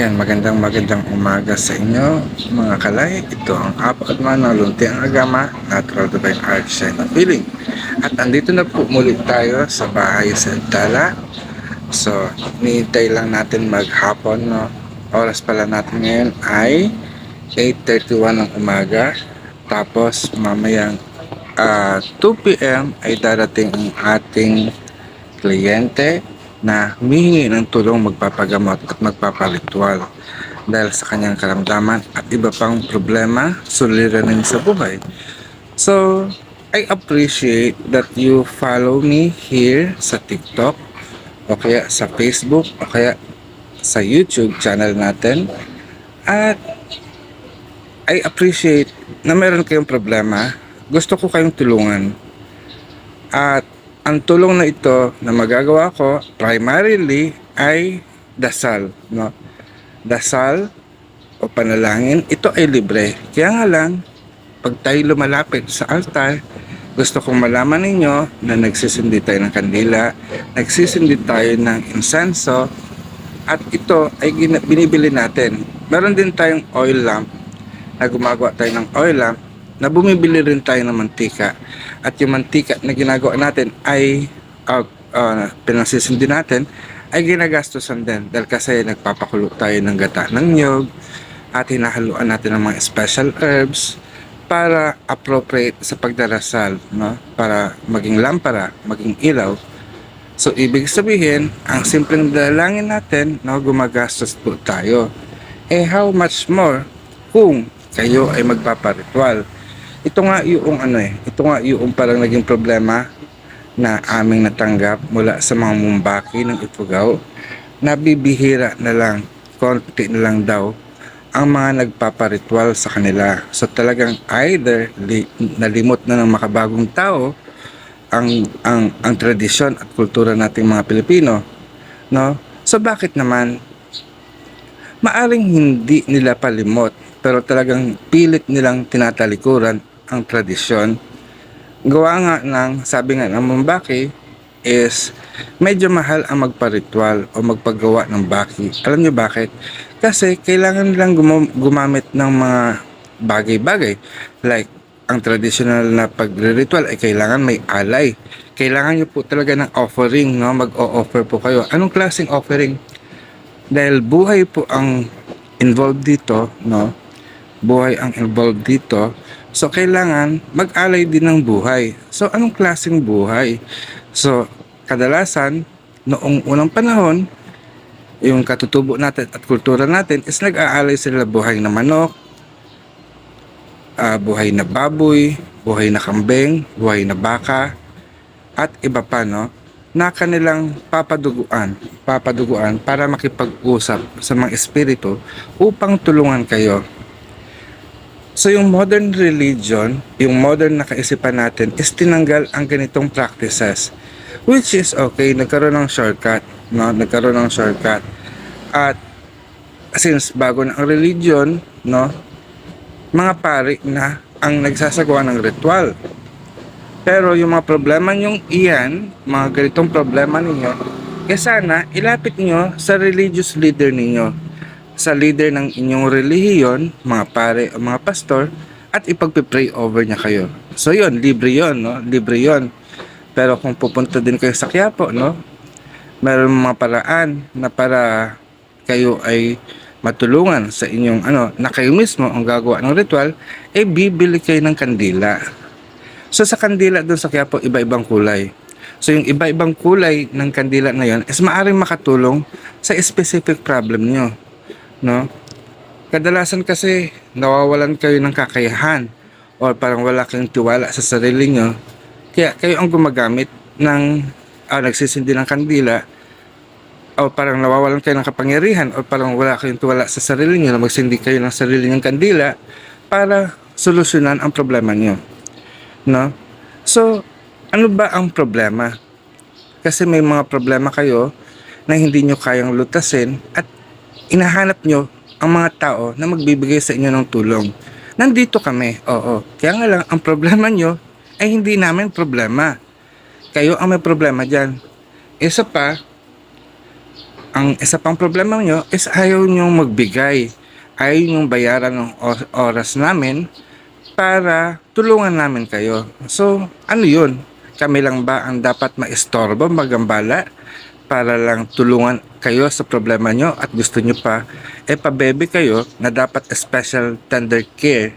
Ayan, magandang magandang umaga sa inyo mga kalay. Ito ang apat man ng lunti ang agama, natural divine art shine na feeling. At andito na po muli tayo sa bahay sa Dala. So, nihintay lang natin maghapon. No? Oras pala natin ngayon ay 8.31 ng umaga. Tapos mamayang ah, 2 p.m. ay darating ang ating kliyente na humihingi ng tulong magpapagamot at magpapalitual dahil sa kanyang karamdaman at iba pang problema suliranin sa buhay. So, I appreciate that you follow me here sa TikTok o kaya sa Facebook o kaya sa YouTube channel natin. At I appreciate na meron kayong problema. Gusto ko kayong tulungan. At ang tulong na ito na magagawa ko primarily ay dasal, no? Dasal o panalangin, ito ay libre. Kaya nga lang, pag tayo lumalapit sa altar, gusto kong malaman ninyo na nagsisindi tayo ng kandila, nagsisindi tayo ng insenso, at ito ay binibili natin. Meron din tayong oil lamp na gumagawa tayo ng oil lamp na bumibili rin tayo ng mantika at yung mantika na ginagawa natin ay uh, uh, pinasisindi natin ay ginagastosan din dahil kasi nagpapakulo tayo ng gata ng nyog at hinahaluan natin ng mga special herbs para appropriate sa pagdarasal no? para maging lampara, maging ilaw So, ibig sabihin, ang simpleng dalangin natin, no, gumagastos po tayo. Eh, how much more kung kayo ay magpaparitual? Ito nga yung ano eh, ito nga yung parang naging problema na aming natanggap mula sa mga mumbaki ng Ifugao. Nabibihira na lang, konti na lang daw ang mga nagpaparitual sa kanila. So talagang either li, nalimot na ng makabagong tao ang ang ang tradisyon at kultura nating mga Pilipino, no? So bakit naman maaring hindi nila palimot pero talagang pilit nilang tinatalikuran ang tradisyon. Gawa nga ng, sabi nga ng Mumbaki, is medyo mahal ang magparitual o magpagawa ng baki. Alam nyo bakit? Kasi kailangan nilang gum- gumamit ng mga bagay-bagay. Like, ang traditional na pagre-ritual ay kailangan may alay. Kailangan nyo po talaga ng offering, no? Mag-o-offer po kayo. Anong klaseng offering? Dahil buhay po ang involved dito, no? Buhay ang involved dito. So, kailangan mag-alay din ng buhay. So, anong klaseng buhay? So, kadalasan, noong unang panahon, yung katutubo natin at kultura natin is nag-aalay sila buhay na manok, ah, buhay na baboy, buhay na kambing, buhay na baka, at iba pa, no? Na kanilang papaduguan, papaduguan para makipag-usap sa mga espiritu upang tulungan kayo. So yung modern religion, yung modern na kaisipan natin is tinanggal ang ganitong practices. Which is okay, nagkaroon ng shortcut, no? Nagkaroon ng shortcut. At since bago na ang religion, no? Mga pari na ang nagsasagawa ng ritual. Pero yung mga problema nyong iyan, mga ganitong problema ninyo, eh sana ilapit nyo sa religious leader ninyo sa leader ng inyong relihiyon, mga pare o mga pastor, at ipagpipray over niya kayo. So yun, libre yun, no? Libre yun. Pero kung pupunta din kayo sa Quiapo, no? Meron mga paraan na para kayo ay matulungan sa inyong ano, na kayo mismo ang gagawa ng ritual, eh bibili kayo ng kandila. So sa kandila doon sa Quiapo, iba-ibang kulay. So yung iba-ibang kulay ng kandila na yon is maaring makatulong sa specific problem nyo no? Kadalasan kasi nawawalan kayo ng kakayahan or parang wala kayong tiwala sa sarili nyo. Kaya kayo ang gumagamit ng ah, nagsisindi ng kandila o parang nawawalan kayo ng kapangyarihan o parang wala kayong tiwala sa sarili nyo na magsindi kayo ng sarili ng kandila para solusyonan ang problema nyo. No? So, ano ba ang problema? Kasi may mga problema kayo na hindi nyo kayang lutasin at inahanap nyo ang mga tao na magbibigay sa inyo ng tulong. Nandito kami, oo. Kaya nga lang, ang problema nyo ay hindi namin problema. Kayo ang may problema dyan. Isa pa, ang isa pang problema nyo is ayaw nyo magbigay. Ayaw nyo bayaran ng oras namin para tulungan namin kayo. So, ano yun? Kami lang ba ang dapat maistorbo, magambala para lang tulungan kayo sa problema nyo at gusto nyo pa eh pabebe kayo na dapat special tender care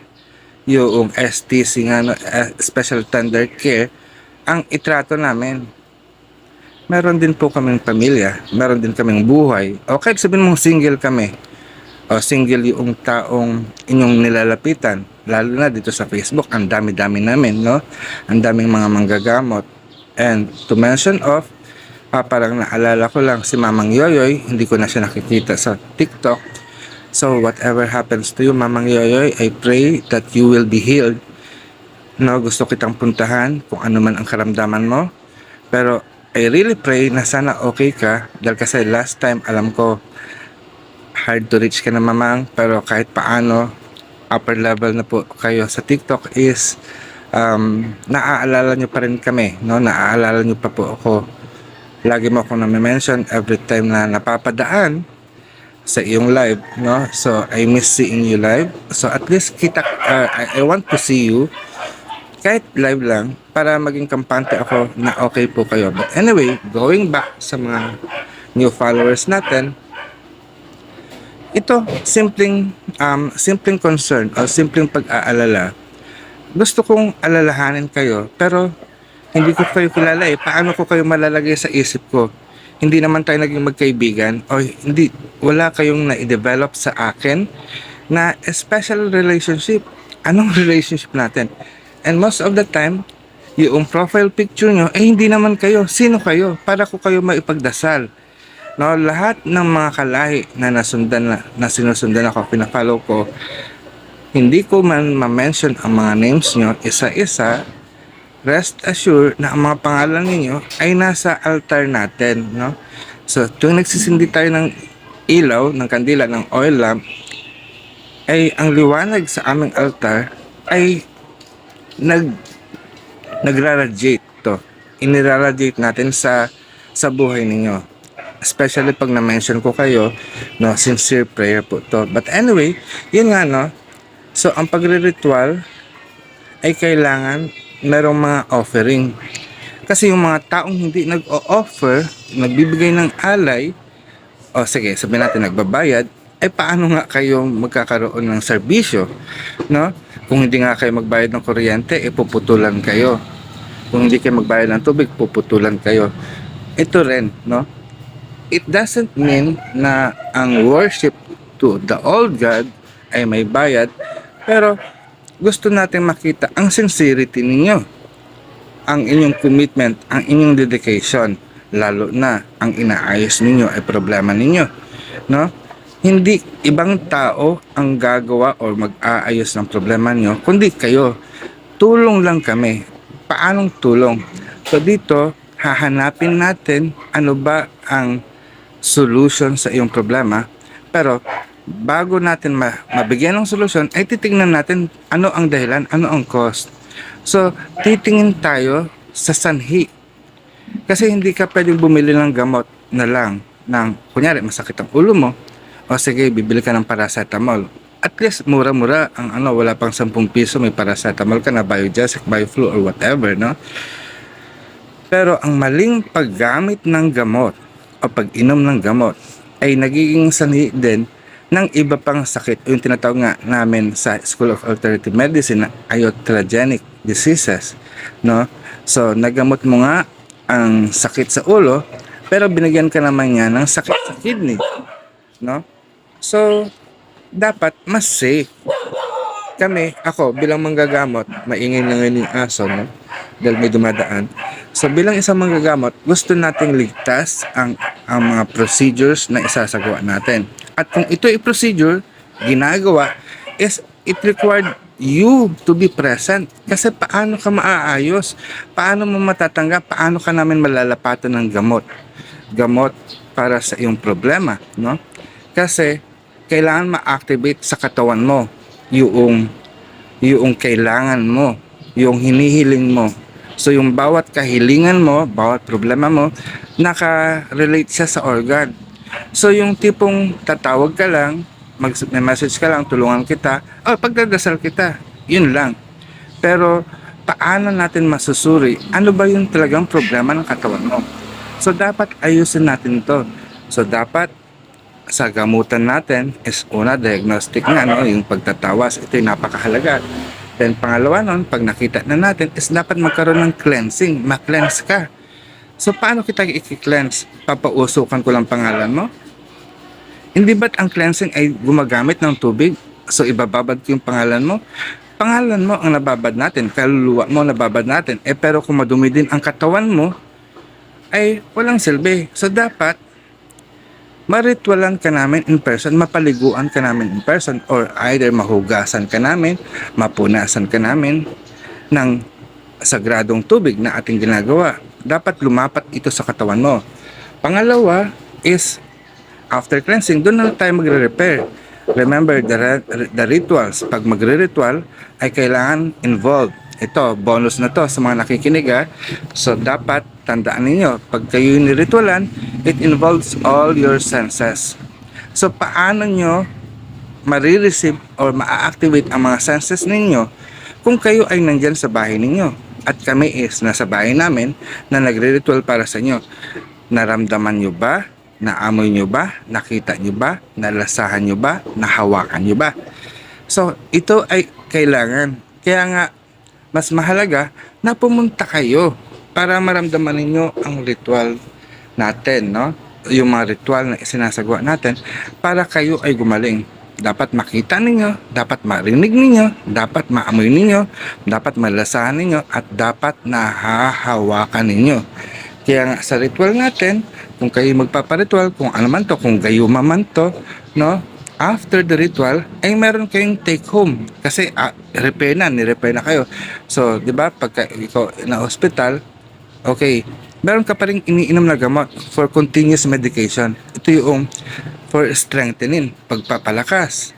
yung STC nga no, eh, special tender care ang itrato namin meron din po kaming pamilya, meron din kaming buhay. O kahit sabihin mong single kami, o single yung taong inyong nilalapitan, lalo na dito sa Facebook, ang dami-dami namin, no? Ang daming mga manggagamot. And to mention of, ah, parang naalala ko lang si Mamang Yoyoy, hindi ko na siya nakikita sa TikTok. So whatever happens to you, Mamang Yoyoy, I pray that you will be healed. No, gusto kitang puntahan kung ano man ang karamdaman mo. Pero I really pray na sana okay ka dahil kasi last time alam ko hard to reach ka na mamang pero kahit paano upper level na po kayo sa TikTok is um, naaalala nyo pa rin kami no naaalala nyo pa po ako lagi mo akong na-mention every time na napapadaan sa iyong live no so I miss seeing you live so at least kita uh, I, I want to see you kahit live lang para maging kampante ako na okay po kayo. But anyway, going back sa mga new followers natin, ito simpleng um, simpleng concern o simpleng pag-aalala. Gusto kong alalahanin kayo pero hindi ko kayo kilala eh. Paano ko kayo malalagay sa isip ko? Hindi naman tayo naging magkaibigan o hindi wala kayong na-develop sa akin na special relationship. Anong relationship natin? And most of the time, yung profile picture nyo, eh hindi naman kayo. Sino kayo? Para ko kayo maipagdasal. No, lahat ng mga kalahi na nasundan na, na sinusundan ako, pinafollow ko, hindi ko man ma-mention ang mga names nyo isa-isa, rest assured na ang mga pangalan ninyo ay nasa altar natin, no? So, tuwing nagsisindi tayo ng ilaw, ng kandila, ng oil lamp, ay ang liwanag sa aming altar ay nag nagraradiate to. Iniraradiate natin sa sa buhay ninyo. Especially pag na-mention ko kayo, no, sincere prayer po to. But anyway, yun nga no. So ang pagre-ritual ay kailangan merong mga offering. Kasi yung mga taong hindi nag-o-offer, nagbibigay ng alay, o sige, sabihin natin nagbabayad, ay paano nga kayo magkakaroon ng serbisyo, no? Kung hindi nga kayo magbayad ng kuryente, eh puputulan kayo. Kung hindi kayo magbayad ng tubig, puputulan kayo. Ito rin, no? It doesn't mean na ang worship to the old God ay may bayad, pero gusto natin makita ang sincerity ninyo, ang inyong commitment, ang inyong dedication, lalo na ang inaayos ninyo ay problema ninyo, no? Hindi ibang tao ang gagawa o mag-aayos ng problema niyo, kundi kayo. Tulong lang kami. Paanong tulong? So dito, hahanapin natin ano ba ang solution sa iyong problema. Pero bago natin ma- mabigyan ng solusyon, ay titingnan natin ano ang dahilan, ano ang cost. So, titingin tayo sa sanhi. Kasi hindi ka pwedeng bumili ng gamot na lang ng, kunyari, masakit ang ulo mo, o sige, bibili ka ng paracetamol. At least, mura-mura ang ano, wala pang 10 piso, may paracetamol ka na biogesic, bioflu, or whatever, no? Pero ang maling paggamit ng gamot o pag-inom ng gamot ay nagiging sanhi din ng iba pang sakit. O yung tinatawag nga namin sa School of Alternative Medicine na iatrogenic diseases no? So nagamot mo nga ang sakit sa ulo pero binigyan ka naman niya ng sakit sa kidney no? So dapat mas safe. Kami, ako, bilang manggagamot, maingay ngayon yung aso, no? Dahil may dumadaan. So, bilang isang manggagamot, gusto nating ligtas ang, ang mga procedures na isasagawa natin. At kung ito ay procedure, ginagawa, is it required you to be present. Kasi paano ka maaayos? Paano mo matatanggap? Paano ka namin malalapatan ng gamot? Gamot para sa iyong problema, no? Kasi, kailangan ma-activate sa katawan mo yung yung kailangan mo, yung hinihiling mo. So yung bawat kahilingan mo, bawat problema mo, naka-relate siya sa organ. So yung tipong tatawag ka lang, mag may message ka lang, tulungan kita, oh, pagdadasal kita. Yun lang. Pero paano natin masusuri ano ba yung talagang problema ng katawan mo? So dapat ayusin natin to. So dapat sa gamutan natin is una diagnostic nga no, yung pagtatawas. Ito yung napakahalaga. Then pangalawa nun, pag nakita na natin is dapat magkaroon ng cleansing, ma-cleanse ka. So paano kita i-cleanse? Papausukan ko lang pangalan mo? Hindi ba't ang cleansing ay gumagamit ng tubig? So ibababad ko yung pangalan mo? Pangalan mo ang nababad natin, kaluluwa mo nababad natin. Eh pero kung madumi din ang katawan mo, ay walang silbi. So dapat maritwalan ka namin in person, mapaliguan ka namin in person, or either mahugasan ka namin, mapunasan ka namin ng sagradong tubig na ating ginagawa. Dapat lumapat ito sa katawan mo. Pangalawa is after cleansing, doon na tayo magre-repair. Remember, the, the rituals, pag magre-ritual, ay kailangan involved. Ito, bonus na to sa mga nakikinig ha. So, dapat tandaan ninyo, pag kayo niritualan, it involves all your senses. So, paano nyo marireceive or ma-activate ang mga senses ninyo kung kayo ay nandyan sa bahay ninyo at kami is nasa bahay namin na nagre-ritual para sa inyo. Naramdaman nyo ba? Naamoy nyo ba? Nakita nyo ba? Nalasahan nyo ba? Nahawakan nyo ba? So, ito ay kailangan. Kaya nga, mas mahalaga na pumunta kayo para maramdaman ninyo ang ritual natin, no? Yung mga ritual na isinasagawa natin para kayo ay gumaling. Dapat makita ninyo, dapat marinig ninyo, dapat maamoy ninyo, dapat malasahan ninyo, at dapat nahahawakan ninyo. Kaya nga sa ritual natin, kung kayo magpaparitual, kung ano man to, kung gayuma man to, no? After the ritual, ay meron kayong take home. Kasi ah, repair na, ni-repair na kayo. So, di ba, pagka ikaw na hospital, okay, meron ka pa rin iniinom na gamot for continuous medication. Ito yung for strengthening, pagpapalakas.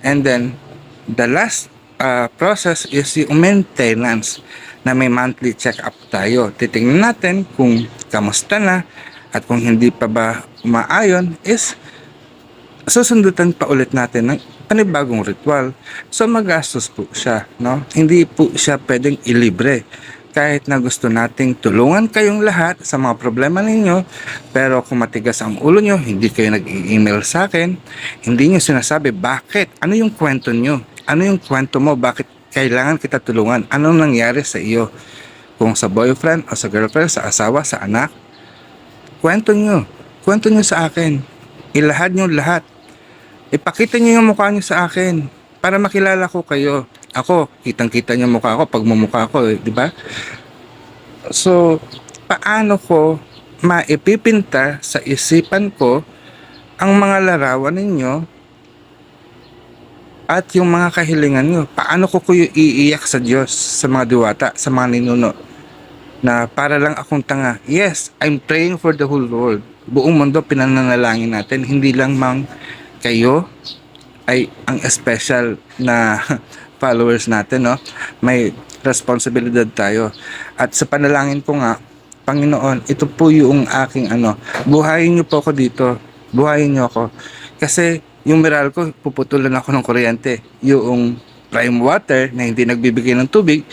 And then, the last uh, process is yung maintenance na may monthly check-up tayo. Titingnan natin kung kamusta na at kung hindi pa ba umaayon is susundutan pa ulit natin ng panibagong ritual. So magastos po siya, no? Hindi po siya pwedeng ilibre. Kahit na gusto nating tulungan kayong lahat sa mga problema ninyo, pero kung matigas ang ulo nyo, hindi kayo nag-email sa akin, hindi nyo sinasabi, bakit? Ano yung kwento nyo? Ano yung kwento mo? Bakit kailangan kita tulungan? Anong nangyari sa iyo? Kung sa boyfriend o sa girlfriend, sa asawa, sa anak, kwento nyo. Kwento nyo sa akin. Ilahad nyo lahat. Ipakita nyo yung mukha nyo sa akin para makilala ko kayo. Ako, kitang-kita nyo mukha ko pag mumukha ko, eh, di ba? So, paano ko maipipinta sa isipan ko ang mga larawan ninyo at yung mga kahilingan nyo. Paano ko ko iiyak sa Diyos, sa mga diwata, sa mga ninuno na para lang akong tanga. Yes, I'm praying for the whole world. Buong mundo pinananalangin natin, hindi lang mang kayo ay ang special na followers natin, no? May responsibilidad tayo. At sa panalangin ko nga, Panginoon, ito po yung aking ano, buhayin niyo po ako dito. Buhayin niyo ako. Kasi yung miral ko, puputulan ako ng kuryente. Yung prime water na hindi nagbibigay ng tubig,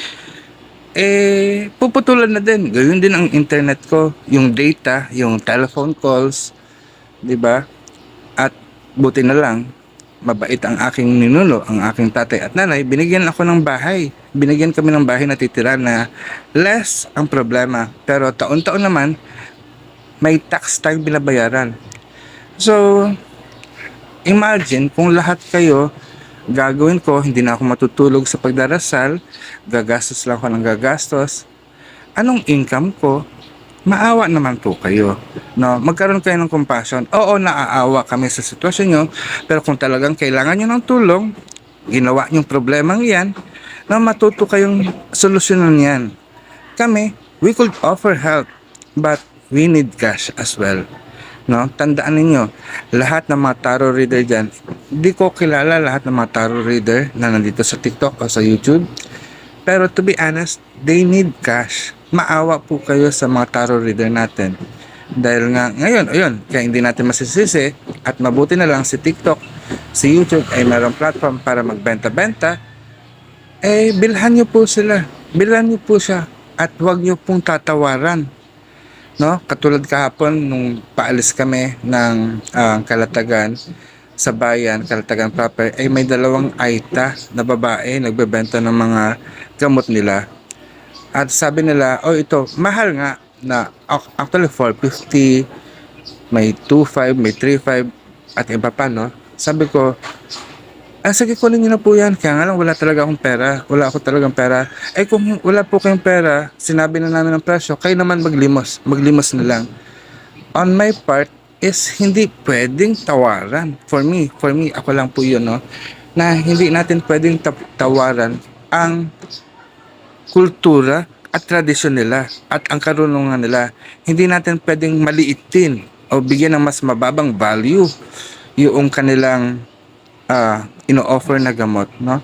eh, puputulan na din. Gayun din ang internet ko, yung data, yung telephone calls, 'di ba? At buti na lang, mabait ang aking ninuno, ang aking tatay at nanay, binigyan ako ng bahay. Binigyan kami ng bahay na titira na less ang problema. Pero taon-taon naman, may tax tayong binabayaran. So, imagine kung lahat kayo gagawin ko, hindi na ako matutulog sa pagdarasal, gagastos lang ako ng gagastos. Anong income ko? Maawa naman po kayo. No, magkaroon kayo ng compassion. Oo, naaawa kami sa sitwasyon nyo, pero kung talagang kailangan nyo ng tulong, ginawa yung problemang yan, na matuto kayong solusyonan yan. Kami, we could offer help, but we need cash as well. No? Tandaan ninyo, lahat ng mga tarot reader dyan, di ko kilala lahat ng mga tarot reader na nandito sa TikTok o sa YouTube. Pero to be honest, they need cash. Maawa po kayo sa mga tarot reader natin. Dahil nga ngayon, ayun, kaya hindi natin masisisi at mabuti na lang si TikTok, si YouTube ay mayroong platform para magbenta-benta, eh bilhan niyo po sila. Bilhan niyo po siya at huwag niyo pong tatawaran. No? Katulad kahapon nung paalis kami ng ah, Kalatagan sa bayan, Kalatagan proper, ay may dalawang aita na babae nagbebenta ng mga gamot nila. At sabi nila, oh ito, mahal nga na ac- actually 450, may 25, may 35 at iba pa no. Sabi ko, ah sige kunin niyo na po yan. Kaya nga lang wala talaga akong pera. Wala ako talagang pera. Eh kung wala po kayong pera, sinabi na namin ng presyo, kayo naman maglimos. Maglimos na lang. On my part is hindi pwedeng tawaran. For me, for me, ako lang po yun, no? Na hindi natin pwedeng ta- tawaran ang kultura at tradisyon nila at ang karunungan nila. Hindi natin pwedeng maliitin o bigyan ng mas mababang value yung kanilang ah, ino-offer na gamot, no?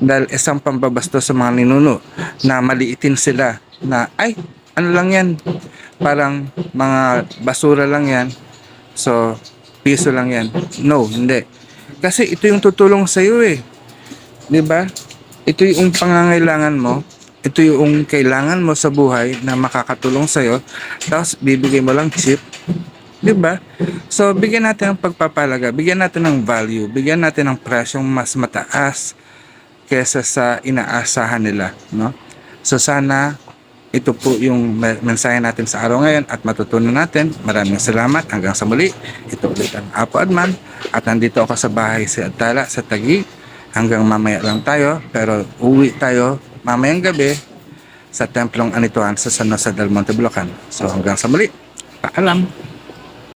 Dahil isang pambabasto sa mga ninuno na maliitin sila na ay ano lang yan? Parang mga basura lang yan. So piso lang yan. No hindi. Kasi ito yung tutulong sa iyo eh. 'di ba? Ito yung pangangailangan mo ito yung kailangan mo sa buhay na makakatulong sa iyo tapos bibigay mo lang cheap 'di ba so bigyan natin ng pagpapalaga bigyan natin ng value bigyan natin ng presyong mas mataas kesa sa inaasahan nila, no? So sana ito po yung me- mensahe natin sa araw ngayon at matutunan natin. Maraming salamat. Hanggang sa muli. Ito ulit ang Apo Adman. At nandito ako sa bahay sa Atala, sa Taguig. Hanggang mamaya lang tayo. Pero uwi tayo mamayang gabi sa Templong Anituan sa San Jose del Monte, Bulacan. So hanggang sa muli. Paalam.